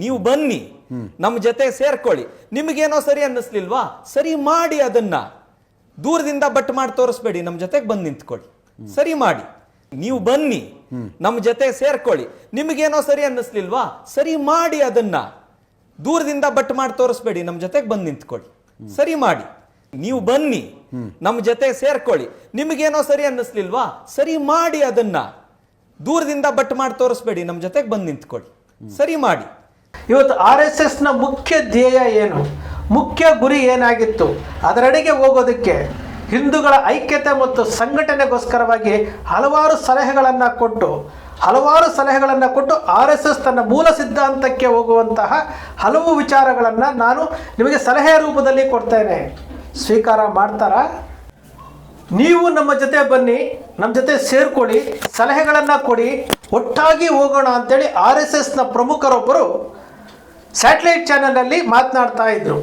ನೀವು ಬನ್ನಿ, ನಮ್ಮ ಜೊತೆ ಸೇರ್ಕೊಳ್ಳಿ. ನಿಮಗೇನೋ ಸರಿ ಅನ್ನಿಸ್ಲಿಲ್ವಾ? ಸರಿ ಮಾಡಿ ಅದನ್ನ. ದೂರದಿಂದ ಬಟ್ ಮಾಡಿ ತೋರಿಸ್ಬೇಡಿ, ನಮ್ಮ ಜೊತೆಗೆ ಬಂದು ನಿಂತ್ಕೊಳ್ಳಿ. ಸರಿ ಮಾಡಿ. ನೀವು ಬನ್ನಿ, ನಮ್ಮ ಜೊತೆ ಸೇರ್ಕೊಳ್ಳಿ. ನಿಮಗೇನೋ ಸರಿ ಅನ್ನಿಸ್ಲಿಲ್ವಾ? ಸರಿ ಮಾಡಿ ಅದನ್ನ. ದೂರದಿಂದ ಬಟ್ ಮಾಡಿ ತೋರಿಸ್ಬೇಡಿ, ನಮ್ಮ ಜೊತೆಗೆ ಬಂದು ನಿಂತ್ಕೊಳ್ಳಿ. ಸರಿ ಮಾಡಿ. ನೀವು ಬನ್ನಿ, ನಮ್ಮ ಜೊತೆ ಸೇರ್ಕೊಳ್ಳಿ. ನಿಮಗೇನೋ ಸರಿ ಅನ್ನಿಸ್ಲಿಲ್ವಾ? ಸರಿ ಮಾಡಿ ಅದನ್ನ. ದೂರದಿಂದ ಬಟ್ ಮಾಡಿ ತೋರಿಸ್ಬೇಡಿ, ನಮ್ಮ ಜೊತೆಗೆ ಬಂದು ನಿಂತ್ಕೊಳ್ಳಿ. ಸರಿ ಮಾಡಿ. ಇವತ್ತು ಆರ್ ಎಸ್ ಎಸ್ನ ಮುಖ್ಯ ಧ್ಯೇಯ ಏನು? ಮುಖ್ಯ ಗುರಿ ಏನಾಗಿತ್ತು? ಅದರಡೆಗೆ ಹೋಗೋದಕ್ಕೆ ಹಿಂದೂಗಳ ಐಕ್ಯತೆ ಮತ್ತು ಸಂಘಟನೆಗೋಸ್ಕರವಾಗಿ ಹಲವಾರು ಸಲಹೆಗಳನ್ನು ಕೊಟ್ಟು, ಹಲವಾರು ಸಲಹೆಗಳನ್ನು ಕೊಟ್ಟು ಆರ್ ಎಸ್ ಎಸ್ ತನ್ನ ಮೂಲ ಸಿದ್ಧಾಂತಕ್ಕೆ ಹೋಗುವಂತಹ ಹಲವು ವಿಚಾರಗಳನ್ನು ನಾನು ನಿಮಗೆ ಸಲಹೆಯ ರೂಪದಲ್ಲಿ ಕೊಡ್ತೇನೆ. ಸ್ವೀಕಾರ ಮಾಡ್ತಾರಾ? ನೀವು ನಮ್ಮ ಜೊತೆ ಬನ್ನಿ, ನಮ್ಮ ಜೊತೆ ಸೇರ್ಕೊಳ್ಳಿ, ಸಲಹೆಗಳನ್ನು ಕೊಡಿ, ಒಟ್ಟಾಗಿ ಹೋಗೋಣ ಅಂತೇಳಿ ಆರ್ ಎಸ್ ಎಸ್ನ ಪ್ರಮುಖರೊಬ್ಬರು ಸ್ಯಾಟಲೈಟ್ ಚಾನಲಲ್ಲಿ ಮಾತನಾಡ್ತಾ ಇದ್ದರು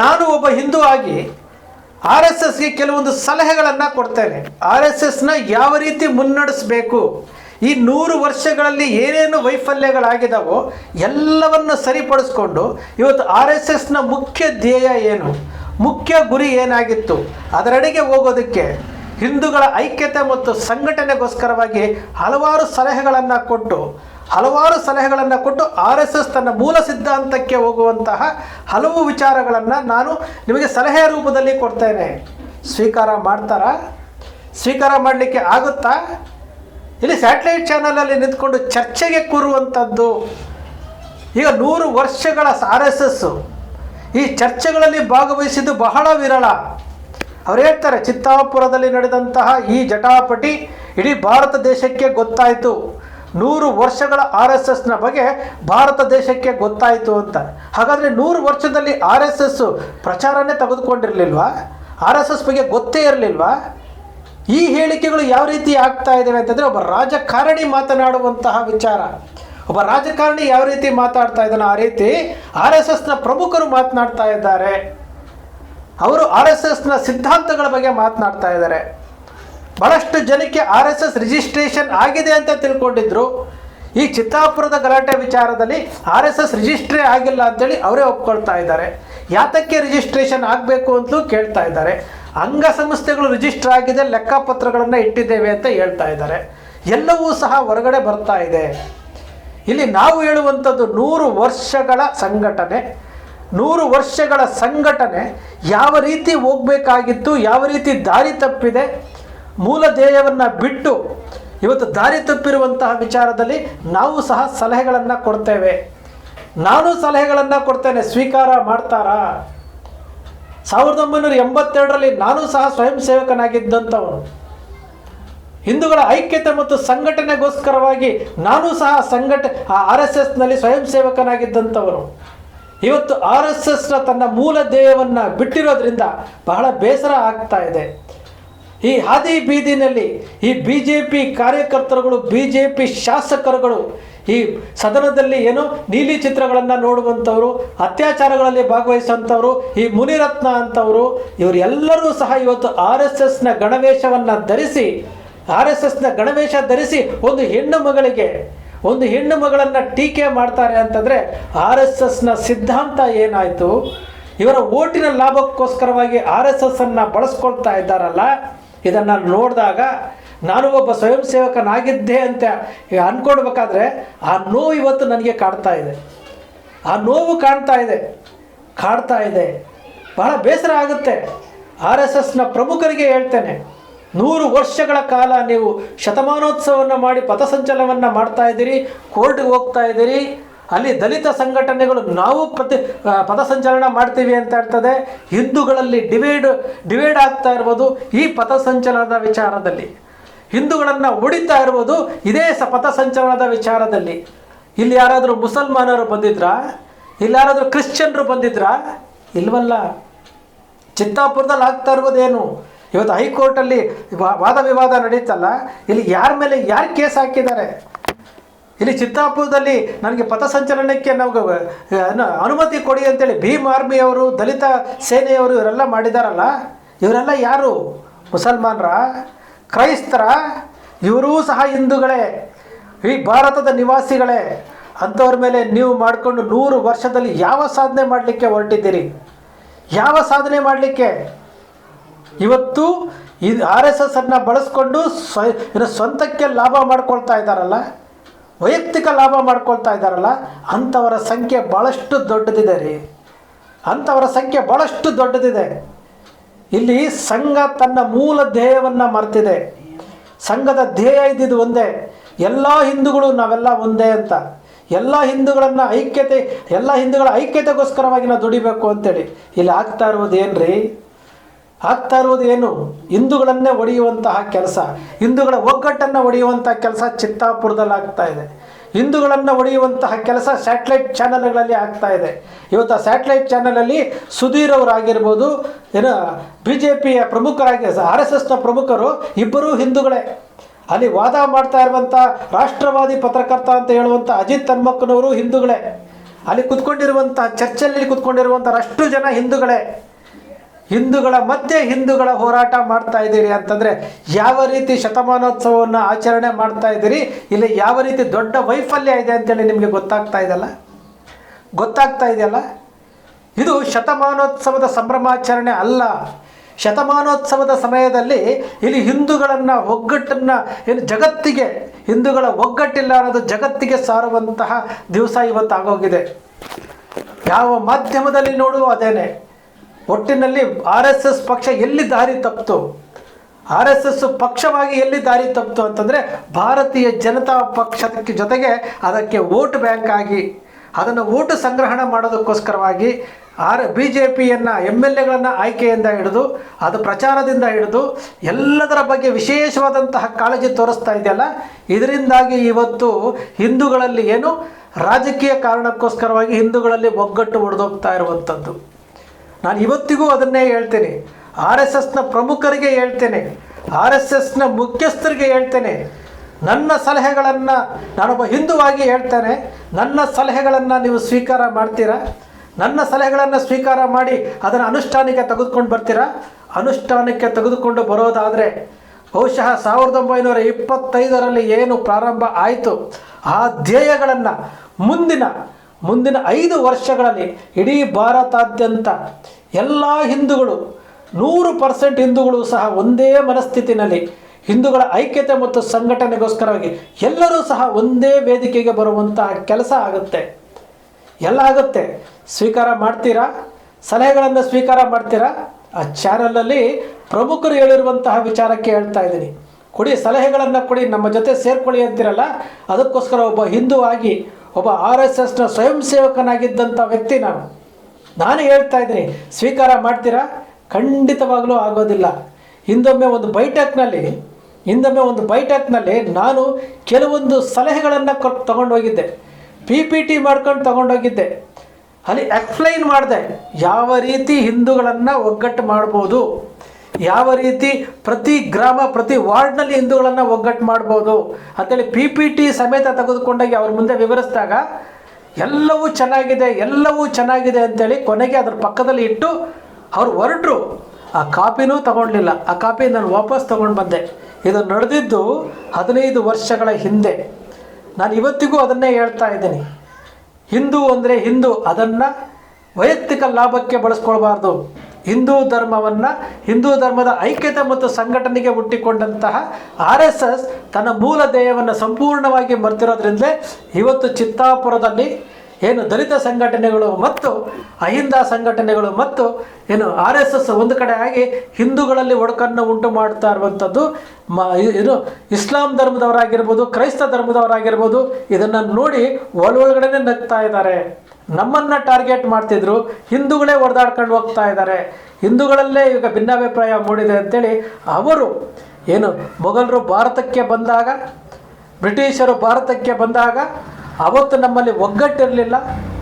ನಾನು ಒಬ್ಬ ಹಿಂದೂ ಆಗಿ ಆರ್ ಎಸ್ ಎಸ್ಗೆ ಕೆಲವೊಂದು ಸಲಹೆಗಳನ್ನು ಕೊಡ್ತೇನೆ. ಆರ್ ಎಸ್ ಎಸ್ನ ಯಾವ ರೀತಿ ಮುನ್ನಡೆಸಬೇಕು? ಈ ನೂರು ವರ್ಷಗಳಲ್ಲಿ ಏನೇನು ವೈಫಲ್ಯಗಳಾಗಿದಾವೋ ಎಲ್ಲವನ್ನು ಸರಿಪಡಿಸ್ಕೊಂಡು ಇವತ್ತು ಆರ್ ಎಸ್ ಎಸ್ನ ಮುಖ್ಯ ಧ್ಯೇಯ ಏನು? ಮುಖ್ಯ ಗುರಿ ಏನಾಗಿತ್ತು? ಅದರಡೆಗೆ ಹೋಗೋದಕ್ಕೆ ಹಿಂದೂಗಳ ಐಕ್ಯತೆ ಮತ್ತು ಸಂಘಟನೆಗೋಸ್ಕರವಾಗಿ ಹಲವಾರು ಸಲಹೆಗಳನ್ನು ಕೊಟ್ಟು ಹಲವಾರು ಸಲಹೆಗಳನ್ನು ಕೊಟ್ಟು ಆರ್ ಎಸ್ ಎಸ್ ತನ್ನ ಮೂಲ ಸಿದ್ಧಾಂತಕ್ಕೆ ಹೋಗುವಂತಹ ಹಲವು ವಿಚಾರಗಳನ್ನು ನಾನು ನಿಮಗೆ ಸಲಹೆಯ ರೂಪದಲ್ಲಿ ಕೊಡ್ತೇನೆ. ಸ್ವೀಕಾರ ಮಾಡ್ತಾರಾ? ಸ್ವೀಕಾರ ಮಾಡಲಿಕ್ಕೆ ಆಗುತ್ತಾ? ಇಲ್ಲಿ ಸ್ಯಾಟಲೈಟ್ ಚಾನಲಲ್ಲಿ ನಿಂತ್ಕೊಂಡು ಚರ್ಚೆಗೆ ಕೂರುವಂಥದ್ದು ಈಗ ನೂರು ವರ್ಷಗಳ ಆರ್ ಎಸ್ ಎಸ್ಸು ಈ ಚರ್ಚೆಗಳಲ್ಲಿ ಭಾಗವಹಿಸಿದ್ದು ಬಹಳ ವಿರಳ. ಅವ್ರು ಹೇಳ್ತಾರೆ, ಚಿತ್ತಾಪುರದಲ್ಲಿ ನಡೆದಂತಹ ಈ ಜಟಾಪಟಿ ಇಡೀ ಭಾರತ ದೇಶಕ್ಕೆ ಗೊತ್ತಾಯಿತು. ನೂರು ವರ್ಷಗಳ ಆರ್ ಎಸ್ ಎಸ್ನ ಬಗ್ಗೆ ಭಾರತ ದೇಶಕ್ಕೆ ಗೊತ್ತಾಯಿತು ಅಂತ. ಹಾಗಾದರೆ ನೂರು ವರ್ಷದಲ್ಲಿ ಆರ್ ಎಸ್ ಎಸ್ ಪ್ರಚಾರನೇ ತೆಗೆದುಕೊಂಡಿರಲಿಲ್ವಾ? ಆರ್ ಎಸ್ ಎಸ್ ಬಗ್ಗೆ ಗೊತ್ತೇ ಇರಲಿಲ್ವಾ? ಈ ಹೇಳಿಕೆಗಳು ಯಾವ ರೀತಿ ಆಗ್ತಾ ಇದ್ದಾವೆ ಅಂತಂದರೆ ಒಬ್ಬ ರಾಜಕಾರಣಿ ಮಾತನಾಡುವಂತಹ ವಿಚಾರ. ಒಬ್ಬ ರಾಜಕಾರಣಿ ಯಾವ ರೀತಿ ಮಾತಾಡ್ತಾ ಇದ್ದಾನೆ ಆ ರೀತಿ ಆರ್ ಎಸ್ ಎಸ್ನ ಪ್ರಮುಖರು ಮಾತನಾಡ್ತಾ ಇದ್ದಾರೆ. ಅವರು ಆರ್ ಎಸ್ ಎಸ್ನ ಸಿದ್ಧಾಂತಗಳ ಬಗ್ಗೆ ಮಾತನಾಡ್ತಾ ಇದ್ದಾರೆ. ಬಹಳಷ್ಟು ಜನಕ್ಕೆ ಆರ್ ಎಸ್ ಎಸ್ ರಿಜಿಸ್ಟ್ರೇಷನ್ ಆಗಿದೆ ಅಂತ ತಿಳ್ಕೊಂಡಿದ್ರು. ಈ ಚಿತ್ತಾಪುರದ ಗಲಾಟೆ ವಿಚಾರದಲ್ಲಿ ಆರ್ ಎಸ್ ಎಸ್ ರಿಜಿಸ್ಟ್ರೇ ಆಗಿಲ್ಲ ಅಂತೇಳಿ ಅವರೇ ಒಪ್ಕೊಳ್ತಾ ಇದ್ದಾರೆ. ಯಾತಕ್ಕೆ ರಿಜಿಸ್ಟ್ರೇಷನ್ ಆಗಬೇಕು ಅಂತಲೂ ಕೇಳ್ತಾ ಇದ್ದಾರೆ. ಅಂಗಸಂಸ್ಥೆಗಳು ರಿಜಿಸ್ಟರ್ ಆಗಿದೆ, ಲೆಕ್ಕಪತ್ರಗಳನ್ನು ಇಟ್ಟಿದ್ದೇವೆ ಅಂತ ಹೇಳ್ತಾ ಇದ್ದಾರೆ. ಎಲ್ಲವೂ ಸಹ ಹೊರಗಡೆ ಬರ್ತಾ ಇದೆ. ಇಲ್ಲಿ ನಾವು ಹೇಳುವಂಥದ್ದು ನೂರು ವರ್ಷಗಳ ಸಂಘಟನೆ. ನೂರು ವರ್ಷಗಳ ಸಂಘಟನೆ ಯಾವ ರೀತಿ ಹೋಗಬೇಕಾಗಿತ್ತು, ಯಾವ ರೀತಿ ದಾರಿ ತಪ್ಪಿದೆ ಮೂಲ ಧ್ಯೇಯವನ್ನು ಬಿಟ್ಟು ಇವತ್ತು ದಾರಿ ತಪ್ಪಿರುವಂತಹ ವಿಚಾರದಲ್ಲಿ ನಾವು ಸಹ ಸಲಹೆಗಳನ್ನು ಕೊಡ್ತೇವೆ. ನಾನು ಸಲಹೆಗಳನ್ನು ಕೊಡ್ತೇನೆ. ಸ್ವೀಕಾರ ಮಾಡ್ತಾರಾ? ಸಾವಿರದ ಒಂಬೈನೂರ ಎಂಬತ್ತೆರಡರಲ್ಲಿ ನಾನು ಸಹ ಸ್ವಯಂ ಸೇವಕನಾಗಿದ್ದಂಥವನು. ಹಿಂದೂಗಳ ಐಕ್ಯತೆ ಮತ್ತು ಸಂಘಟನೆಗೋಸ್ಕರವಾಗಿ ನಾನು ಸಹ ಸಂಘಟ ಆರ್ ಎಸ್ ಎಸ್ನಲ್ಲಿ ಸ್ವಯಂ ಸೇವಕನಾಗಿದ್ದಂಥವನು. ಇವತ್ತು ಆರ್ ಎಸ್ ಎಸ್ನ ತನ್ನ ಮೂಲ ಧ್ಯೇಯವನ್ನು ಬಿಟ್ಟಿರೋದ್ರಿಂದ ಬಹಳ ಬೇಸರ ಆಗ್ತಾ ಇದೆ. ಈ ಹಾದಿ ಬೀದಿನಲ್ಲಿ ಈ ಬಿ ಜೆ ಪಿ ಕಾರ್ಯಕರ್ತರುಗಳು ಬಿ ಜೆ ಪಿ ಶಾಸಕರುಗಳು ಈ ಸದನದಲ್ಲಿ ಏನು ನೀಲಿ ಚಿತ್ರಗಳನ್ನು ನೋಡುವಂಥವ್ರು, ಅತ್ಯಾಚಾರಗಳಲ್ಲಿ ಭಾಗವಹಿಸುವಂಥವ್ರು, ಈ ಮುನಿರತ್ನ ಅಂಥವರು ಇವರೆಲ್ಲರೂ ಸಹ ಇವತ್ತು ಆರ್ ಎಸ್ ಎಸ್ನ ಗಣವೇಶವನ್ನು ಧರಿಸಿ, ಆರ್ ಎಸ್ ಎಸ್ನ ಗಣವೇಶ ಧರಿಸಿ ಒಂದು ಹೆಣ್ಣು ಮಗಳಿಗೆ, ಒಂದು ಹೆಣ್ಣು ಮಗಳನ್ನು ಟೀಕೆ ಮಾಡ್ತಾರೆ ಅಂತಂದರೆ ಆರ್ ಎಸ್ ಎಸ್ನ ಸಿದ್ಧಾಂತ ಏನಾಯಿತು? ಇವರ ಓಟಿನ ಲಾಭಕ್ಕೋಸ್ಕರವಾಗಿ ಆರ್ ಎಸ್ ಎಸ್ ಅನ್ನು ಬಳಸ್ಕೊಳ್ತಾ ಇದ್ದಾರಲ್ಲ? ಇದನ್ನು ನೋಡಿದಾಗ, ನಾನು ಒಬ್ಬ ಸ್ವಯಂ ಸೇವಕನಾಗಿದ್ದೆ ಅಂತ ಅಂದ್ಕೊಡ್ಬೇಕಾದ್ರೆ ಆ ನೋವು ಇವತ್ತು ನನಗೆ ಕಾಡ್ತಾ ಇದೆ. ಆ ನೋವು ಕಾಣ್ತಾ ಇದೆ. ಕಾಡ್ತಾ ಇದೆ. ಬಹಳ ಬೇಸರ ಆಗುತ್ತೆ. ಆರ್ ಎಸ್ ಎಸ್ನ ಪ್ರಮುಖರಿಗೆ ಹೇಳ್ತೇನೆ, ನೂರು ವರ್ಷಗಳ ಕಾಲ ನೀವು ಶತಮಾನೋತ್ಸವವನ್ನು ಮಾಡಿ ಪಥಸಂಚಲನವನ್ನು ಮಾಡ್ತಾ ಇದ್ದೀರಿ, ಕೋರ್ಟ್ಗೆ ಹೋಗ್ತಾ ಇದ್ದೀರಿ ಅಲ್ಲಿ ದಲಿತ ಸಂಘಟನೆಗಳು ನಾವು ಪ್ರತಿ ಪಥಸಂಚಲನ ಮಾಡ್ತೀವಿ ಅಂತ ಹೇಳ್ತದೆ. ಹಿಂದೂಗಳಲ್ಲಿ ಡಿವೈಡ್ ಡಿವೈಡ್ ಆಗ್ತಾ ಇರ್ಬೋದು ಈ ಪಥಸಂಚಲನದ ವಿಚಾರದಲ್ಲಿ. ಹಿಂದೂಗಳನ್ನು ಹೊಡಿತಾ ಇರ್ಬೋದು ಇದೇ ಸ ಪಥಸಂಚಲನದ ವಿಚಾರದಲ್ಲಿ. ಇಲ್ಲಿ ಯಾರಾದರೂ ಮುಸಲ್ಮಾನರು ಬಂದಿದ್ರಾ? ಇಲ್ಲಿ ಯಾರಾದರೂ ಕ್ರಿಶ್ಚಿಯನ್ರು ಬಂದಿದ್ರಾ? ಇಲ್ವಲ್ಲ. ಚಿತ್ತಾಪುರದಲ್ಲಿ ಆಗ್ತಾ ಇರ್ಬೋದೇನು? ಇವತ್ತು ಹೈಕೋರ್ಟಲ್ಲಿ ವಾದ ವಿವಾದ ನಡೀತಲ್ಲ. ಇಲ್ಲಿ ಯಾರ ಮೇಲೆ ಯಾರು ಕೇಸ್ ಹಾಕಿದ್ದಾರೆ? ಇಲ್ಲಿ ಚಿತ್ತಾಪುರದಲ್ಲಿ ನನಗೆ ಪಥಸಂಚಲನಕ್ಕೆ ನಮಗೆ ಅನುಮತಿ ಕೊಡಿ ಅಂತೇಳಿ ಭೀಮ್ ಆರ್ಮಿಯವರು, ದಲಿತ ಸೇನೆಯವರು ಇವರೆಲ್ಲ ಮಾಡಿದಾರಲ್ಲ, ಇವರೆಲ್ಲ ಯಾರು? ಮುಸಲ್ಮಾನರ? ಕ್ರೈಸ್ತರ? ಇವರೂ ಸಹ ಹಿಂದೂಗಳೇ. ಈ ಭಾರತದ ನಿವಾಸಿಗಳೇ. ಅಂಥವ್ರ ಮೇಲೆ ನೀವು ಮಾಡಿಕೊಂಡು ನೂರು ವರ್ಷದಲ್ಲಿ ಯಾವ ಸಾಧನೆ ಮಾಡಲಿಕ್ಕೆ ಹೊರಟಿದ್ದೀರಿ? ಯಾವ ಸಾಧನೆ ಮಾಡಲಿಕ್ಕೆ? ಇವತ್ತು ಇದು ಆರ್ ಎಸ್ ಎಸ್ ಅನ್ನು ಬಳಸ್ಕೊಂಡು ಸ್ವ ಸ್ವಂತಕ್ಕೆ ಲಾಭ ಮಾಡ್ಕೊಳ್ತಾ ಇದ್ದಾರಲ್ಲ? ವೈಯಕ್ತಿಕ ಲಾಭ ಮಾಡ್ಕೊಳ್ತಾ ಇದ್ದಾರಲ್ಲ ಅಂಥವರ ಸಂಖ್ಯೆ ಭಾಳಷ್ಟು ದೊಡ್ಡದಿದೆ ರೀ. ಅಂಥವರ ಸಂಖ್ಯೆ ಭಾಳಷ್ಟು ದೊಡ್ಡದಿದೆ. ಇಲ್ಲಿ ಸಂಘ ತನ್ನ ಮೂಲ ಧ್ಯೇಯವನ್ನು ಮರೆತಿದೆ. ಸಂಘದ ಧ್ಯೇಯ ಇದ್ದಿದ್ದು ಒಂದೇ. ಎಲ್ಲ ಹಿಂದೂಗಳು ನಾವೆಲ್ಲ ಒಂದೇ ಅಂತ. ಎಲ್ಲ ಹಿಂದೂಗಳನ್ನು ಐಕ್ಯತೆ, ಎಲ್ಲ ಹಿಂದೂಗಳ ಐಕ್ಯತೆಗೋಸ್ಕರವಾಗಿ ನಾವು ದುಡಿಬೇಕು ಅಂತೇಳಿ. ಇಲ್ಲಿ ಆಗ್ತಾ ಇರುವುದು ಏನ್ರಿ ಆಗ್ತಾ ಇರುವುದು ಏನು? ಹಿಂದೂಗಳನ್ನೇ ಒಡೆಯುವಂತಹ ಕೆಲಸ. ಹಿಂದೂಗಳ ಒಗ್ಗಟ್ಟನ್ನು ಒಡೆಯುವಂತಹ ಕೆಲಸ ಚಿತ್ತಾಪುರದಲ್ಲಿ ಆಗ್ತಾ ಇದೆ. ಹಿಂದೂಗಳನ್ನು ಒಡೆಯುವಂತಹ ಕೆಲಸ ಸ್ಯಾಟಲೈಟ್ ಚಾನಲ್ಗಳಲ್ಲಿ ಆಗ್ತಾ ಇದೆ. ಇವತ್ತು ಆ ಸ್ಯಾಟಲೈಟ್ ಚಾನಲಲ್ಲಿ ಸುಧೀರ್ ಅವರಾಗಿರ್ಬೋದು, ಏನು ಬಿ ಜೆ ಪಿಯ ಪ್ರಮುಖರಾಗಿ, ಆರ್ ಎಸ್ ಎಸ್ನ ಪ್ರಮುಖರು ಇಬ್ಬರೂ ಹಿಂದೂಗಳೇ. ಅಲ್ಲಿ ವಾದ ಮಾಡ್ತಾ ಇರುವಂಥ ರಾಷ್ಟ್ರವಾದಿ ಪತ್ರಕರ್ತ ಅಂತ ಹೇಳುವಂಥ ಅಜಿತ್ ತನ್ಮಕ್ಕನವರು ಹಿಂದೂಗಳೇ. ಅಲ್ಲಿ ಕುತ್ಕೊಂಡಿರುವಂಥ ಚರ್ಚಲ್ಲಿ ಕುತ್ಕೊಂಡಿರುವಂಥ ಅಷ್ಟು ಜನ ಹಿಂದೂಗಳೇ. ಹಿಂದೂಗಳ ಮಧ್ಯೆ ಹಿಂದೂಗಳ ಹೋರಾಟ ಮಾಡ್ತಾ ಇದ್ದೀರಿ ಅಂತಂದರೆ ಯಾವ ರೀತಿ ಶತಮಾನೋತ್ಸವವನ್ನು ಆಚರಣೆ ಮಾಡ್ತಾ ಇದ್ದೀರಿ? ಇಲ್ಲಿ ಯಾವ ರೀತಿ ದೊಡ್ಡ ವೈಫಲ್ಯ ಇದೆ ಅಂತೇಳಿ ನಿಮಗೆ ಗೊತ್ತಾಗ್ತಾ ಇದೆಯಲ್ಲ? ಗೊತ್ತಾಗ್ತಾ ಇದೆಯಲ್ಲ? ಇದು ಶತಮಾನೋತ್ಸವದ ಸಂಭ್ರಮಾಚರಣೆ ಅಲ್ಲ. ಶತಮಾನೋತ್ಸವದ ಸಮಯದಲ್ಲಿ ಇಲ್ಲಿ ಹಿಂದೂಗಳನ್ನು ಒಗ್ಗಟ್ಟನ್ನು ಏನು ಜಗತ್ತಿಗೆ, ಹಿಂದೂಗಳ ಒಗ್ಗಟ್ಟಿಲ್ಲ ಅನ್ನೋದು ಜಗತ್ತಿಗೆ ಸಾರುವಂತಹ ದಿವಸ ಇವತ್ತು ಆಗೋಗಿದೆ ಯಾವ ಮಾಧ್ಯಮದಲ್ಲಿ ನೋಡುವ ಅದೇನೆ. ಒಟ್ಟಿನಲ್ಲಿ ಆರ್ ಎಸ್ ಎಸ್ ಪಕ್ಷ ಎಲ್ಲಿ ದಾರಿ ತಪ್ಪಿತು ಆರ್ ಎಸ್ ಎಸ್ ಪಕ್ಷವಾಗಿ ಎಲ್ಲಿ ದಾರಿ ತಪ್ಪಿತು ಅಂತಂದರೆ ಭಾರತೀಯ ಜನತಾ ಪಕ್ಷದ ಜೊತೆಗೆ ಅದಕ್ಕೆ ವೋಟ್ ಬ್ಯಾಂಕ್ ಆಗಿ, ಅದನ್ನು ಓಟು ಸಂಗ್ರಹಣ ಮಾಡೋದಕ್ಕೋಸ್ಕರವಾಗಿ ಆರ್ ಬಿ ಜೆ ಪಿಯನ್ನು ಎಂ ಎಲ್ ಎಗಳನ್ನು ಆಯ್ಕೆಯಿಂದ ಹಿಡಿದು, ಅದು ಪ್ರಚಾರದಿಂದ ಹಿಡಿದು, ಎಲ್ಲದರ ಬಗ್ಗೆ ವಿಶೇಷವಾದಂತಹ ಕಾಳಜಿ ತೋರಿಸ್ತಾ ಇದೆಯಲ್ಲ? ಇದರಿಂದಾಗಿ ಇವತ್ತು ಹಿಂದೂಗಳಲ್ಲಿ ಏನು? ರಾಜಕೀಯ ಕಾರಣಕ್ಕೋಸ್ಕರವಾಗಿ ಹಿಂದೂಗಳಲ್ಲಿ ಒಗ್ಗಟ್ಟು ಒಡೆದೋಗ್ತಾ ಇರುವಂಥದ್ದು ನಾನು ಇವತ್ತಿಗೂ ಅದನ್ನೇ ಹೇಳ್ತೇನೆ. ಆರ್ ಎಸ್ ಎಸ್ನ ಪ್ರಮುಖರಿಗೆ ಹೇಳ್ತೇನೆ. ಆರ್ ಎಸ್ ಎಸ್ನ ಮುಖ್ಯಸ್ಥರಿಗೆ ಹೇಳ್ತೇನೆ. ನನ್ನ ಸಲಹೆಗಳನ್ನು ನಾನೊಬ್ಬ ಹಿಂದುವಾಗಿ ಹೇಳ್ತೇನೆ. ನನ್ನ ಸಲಹೆಗಳನ್ನು ನೀವು ಸ್ವೀಕಾರ ಮಾಡ್ತೀರಾ? ನನ್ನ ಸಲಹೆಗಳನ್ನು ಸ್ವೀಕಾರ ಮಾಡಿ ಅದನ್ನು ಅನುಷ್ಠಾನಕ್ಕೆ ತೆಗೆದುಕೊಂಡು ಬರ್ತೀರಾ? ಅನುಷ್ಠಾನಕ್ಕೆ ತೆಗೆದುಕೊಂಡು ಬರೋದಾದರೆ ಬಹುಶಃ ಸಾವಿರದ ಒಂಬೈನೂರ ಇಪ್ಪತ್ತೈದರಲ್ಲಿ ಏನು ಪ್ರಾರಂಭ ಆಯಿತು? ಆ ಧ್ಯೇಯಗಳನ್ನು ಮುಂದಿನ ಮುಂದಿನ ಐದು ವರ್ಷಗಳಲ್ಲಿ ಇಡೀ ಭಾರತಾದ್ಯಂತ ಎಲ್ಲ ಹಿಂದೂಗಳು ನೂರು ಪರ್ಸೆಂಟ್ ಹಿಂದೂಗಳು ಸಹ ಒಂದೇ ಮನಸ್ಥಿತಿನಲ್ಲಿ ಹಿಂದೂಗಳ ಐಕ್ಯತೆ ಮತ್ತು ಸಂಘಟನೆಗೋಸ್ಕರವಾಗಿ ಎಲ್ಲರೂ ಸಹ ಒಂದೇ ವೇದಿಕೆಗೆ ಬರುವಂತಹ ಕೆಲಸ ಆಗುತ್ತೆ. ಎಲ್ಲ ಆಗುತ್ತೆ. ಸ್ವೀಕಾರ ಮಾಡ್ತೀರಾ? ಸಲಹೆಗಳನ್ನು ಸ್ವೀಕಾರ ಮಾಡ್ತೀರಾ? ಆ ಚಾನಲಲ್ಲಿ ಪ್ರಮುಖರು ಹೇಳಿರುವಂತಹ ವಿಚಾರಕ್ಕೆ ಹೇಳ್ತಾ ಇದ್ದೀನಿ. ಕೊಡಿ, ಸಲಹೆಗಳನ್ನು ಕೊಡಿ, ನಮ್ಮ ಜೊತೆ ಸೇರ್ಕೊಳ್ಳಿ ಅಂತಿರಲ್ಲ, ಅದಕ್ಕೋಸ್ಕರ ಒಬ್ಬ ಹಿಂದೂ ಆಗಿ ಒಬ್ಬ ಆರ್ ಎಸ್ ಎಸ್ನ ಸ್ವಯಂ ಸೇವಕನಾಗಿದ್ದಂಥ ವ್ಯಕ್ತಿ ನಾನು. ನಾನು ಹೇಳ್ತಾ ಇದ್ದೀನಿ, ಸ್ವೀಕಾರ ಮಾಡ್ತೀರಾ? ಖಂಡಿತವಾಗಲೂ ಆಗೋದಿಲ್ಲ. ಹಿಂದೊಮ್ಮೆ ಒಂದು ಬೈಟಕ್ನಲ್ಲಿ ಹಿಂದೊಮ್ಮೆ ಒಂದು ಬೈಟಕ್ನಲ್ಲಿ ನಾನು ಕೆಲವೊಂದು ಸಲಹೆಗಳನ್ನು ಕೊ ತಗೊಂಡೋಗಿದ್ದೆ. ಪಿ ಪಿ ಟಿ ಮಾಡ್ಕೊಂಡು ತಗೊಂಡೋಗಿದ್ದೆ. ಅಲ್ಲಿ ಎಕ್ಸ್ಪ್ಲೈನ್ ಮಾಡಿದೆ, ಯಾವ ರೀತಿ ಹಿಂದೂಗಳನ್ನು ಒಗ್ಗಟ್ಟು ಮಾಡ್ಬೋದು? ಯಾವ ರೀತಿ ಪ್ರತಿ ಗ್ರಾಮ, ಪ್ರತಿ ವಾರ್ಡ್ನಲ್ಲಿ ಹಿಂದೂಗಳನ್ನು ಒಗ್ಗಟ್ಟು ಮಾಡ್ಬೋದು ಅಂತೇಳಿ ಪಿ ಪಿ ಟಿ ಸಮೇತ ತೆಗೆದುಕೊಂಡಾಗಿ ಅವ್ರ ಮುಂದೆ ವಿವರಿಸಿದಾಗ, ಎಲ್ಲವೂ ಚೆನ್ನಾಗಿದೆ ಎಲ್ಲವೂ ಚೆನ್ನಾಗಿದೆ ಅಂತೇಳಿ ಕೊನೆಗೆ ಅದ್ರ ಪಕ್ಕದಲ್ಲಿ ಇಟ್ಟು ಅವ್ರು ಹೊರಟರು. ಆ ಕಾಪಿನೂ ತಗೊಳ್ಲಿಲ್ಲ ಆ ಕಾಪಿ ನಾನು ವಾಪಸ್ ತೊಗೊಂಡು ಬಂದೆ. ಇದು ನಡೆದಿದ್ದು ಹದಿನೈದು ವರ್ಷಗಳ ಹಿಂದೆ. ನಾನು ಇವತ್ತಿಗೂ ಅದನ್ನೇ ಹೇಳ್ತಾ ಇದ್ದೀನಿ. ಹಿಂದೂ ಅಂದರೆ ಹಿಂದೂ. ಅದನ್ನು ವೈಯಕ್ತಿಕ ಲಾಭಕ್ಕೆ ಬಳಸ್ಕೊಳ್ಬಾರ್ದು. ಹಿಂದೂ ಧರ್ಮವನ್ನು, ಹಿಂದೂ ಧರ್ಮದ ಐಕ್ಯತೆ ಮತ್ತು ಸಂಘಟನೆಗೆ ಹುಟ್ಟಿಕೊಂಡಂತಹ ಆರ್ ಎಸ್ ಎಸ್ ತನ್ನ ಮೂಲ ಧ್ಯೇಯವನ್ನು ಸಂಪೂರ್ಣವಾಗಿ ಮರೆತಿರೋದ್ರಿಂದಲೇ ಇವತ್ತು ಚಿತ್ತಾಪುರದಲ್ಲಿ ಏನು ದಲಿತ ಸಂಘಟನೆಗಳು ಮತ್ತು ಅಹಿಂದ ಸಂಘಟನೆಗಳು ಮತ್ತು ಏನು ಆರ್ ಎಸ್ ಎಸ್ ಒಂದು ಕಡೆ ಆಗಿ ಹಿಂದೂಗಳಲ್ಲಿ ಒಡಕನ್ನು ಉಂಟು ಮಾಡ್ತಾ ಇರುವಂಥದ್ದು, ಮ, ಏನು ಇಸ್ಲಾಂ ಧರ್ಮದವರಾಗಿರ್ಬೋದು, ಕ್ರೈಸ್ತ ಧರ್ಮದವರಾಗಿರ್ಬೋದು, ಇದನ್ನು ನೋಡಿ ಒಳಗಡೆನೆ ನಗ್ತಾ ಇದ್ದಾರೆ. ನಮ್ಮನ್ನು ಟಾರ್ಗೆಟ್ ಮಾಡ್ತಿದ್ರು, ಹಿಂದೂಗಳೇ ಹೊಡೆದಾಡ್ಕೊಂಡು ಹೋಗ್ತಾ ಇದ್ದಾರೆ. ಹಿಂದೂಗಳಲ್ಲೇ ಈಗ ಭಿನ್ನಾಭಿಪ್ರಾಯ ಮೂಡಿದೆ ಅಂತೇಳಿ ಅವರು ಏನು ಮೊಘಲರು ಭಾರತಕ್ಕೆ ಬಂದಾಗ, ಬ್ರಿಟಿಷರು ಭಾರತಕ್ಕೆ ಬಂದಾಗ ಅವತ್ತು ನಮ್ಮಲ್ಲಿ ಒಗ್ಗಟ್ಟಿರಲಿಲ್ಲ.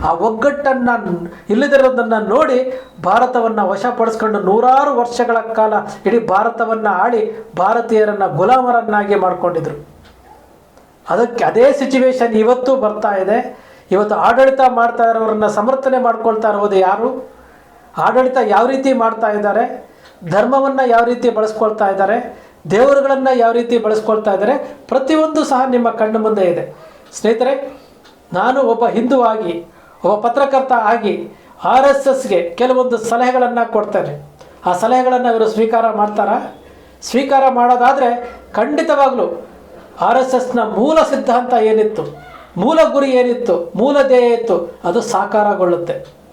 ಆ ಒಗ್ಗಟ್ಟನ್ನು ಇಲ್ಲದಿರೋದನ್ನು ನೋಡಿ ಭಾರತವನ್ನು ವಶಪಡಿಸ್ಕೊಂಡು ನೂರಾರು ವರ್ಷಗಳ ಕಾಲ ಇಡೀ ಭಾರತವನ್ನು ಆಳಿ ಭಾರತೀಯರನ್ನು ಗುಲಾಮರನ್ನಾಗಿ ಮಾಡಿಕೊಂಡಿದ್ರು. ಅದಕ್ಕೆ ಅದೇ ಸಿಚುವೇಶನ್ ಇವತ್ತು ಬರ್ತಾ ಇದೆ. ಇವತ್ತು ಆಡಳಿತ ಮಾಡ್ತಾ ಇರೋರನ್ನ ಸಮರ್ಥನೆ ಮಾಡ್ಕೊಳ್ತಾ ಇರೋದು ಯಾರು? ಆಡಳಿತ ಯಾವ ರೀತಿ ಮಾಡ್ತಾ ಇದ್ದಾರೆ? ಧರ್ಮವನ್ನು ಯಾವ ರೀತಿ ಬಳಸ್ಕೊಳ್ತಾ ಇದ್ದಾರೆ? ದೇವರುಗಳನ್ನು ಯಾವ ರೀತಿ ಬಳಸ್ಕೊಳ್ತಾ ಇದ್ದಾರೆ? ಪ್ರತಿಯೊಂದು ಸಹ ನಿಮ್ಮ ಕಣ್ಣು ಮುಂದೆ ಇದೆ. ಸ್ನೇಹಿತರೆ ನಾನು ಒಬ್ಬ ಹಿಂದೂ ಆಗಿ, ಒಬ್ಬ ಪತ್ರಕರ್ತ ಆಗಿ ಆರ್ ಎಸ್ ಎಸ್ಗೆ ಕೆಲವೊಂದು ಸಲಹೆಗಳನ್ನು ಕೊಡ್ತೇನೆ. ಆ ಸಲಹೆಗಳನ್ನು ಇವರು ಸ್ವೀಕಾರ ಮಾಡ್ತಾರಾ? ಸ್ವೀಕಾರ ಮಾಡೋದಾದರೆ ಖಂಡಿತವಾಗಲೂ ಆರ್ ಎಸ್ ಎಸ್ನ ಮೂಲ ಸಿದ್ಧಾಂತ ಏನಿತ್ತು? ಮೂಲ ಗುರಿ ಏನಿತ್ತು? ಮೂಲ ಧ್ಯೇಯ ಇತ್ತು ಅದು ಸಾಕಾರಗೊಳ್ಳುತ್ತೆ.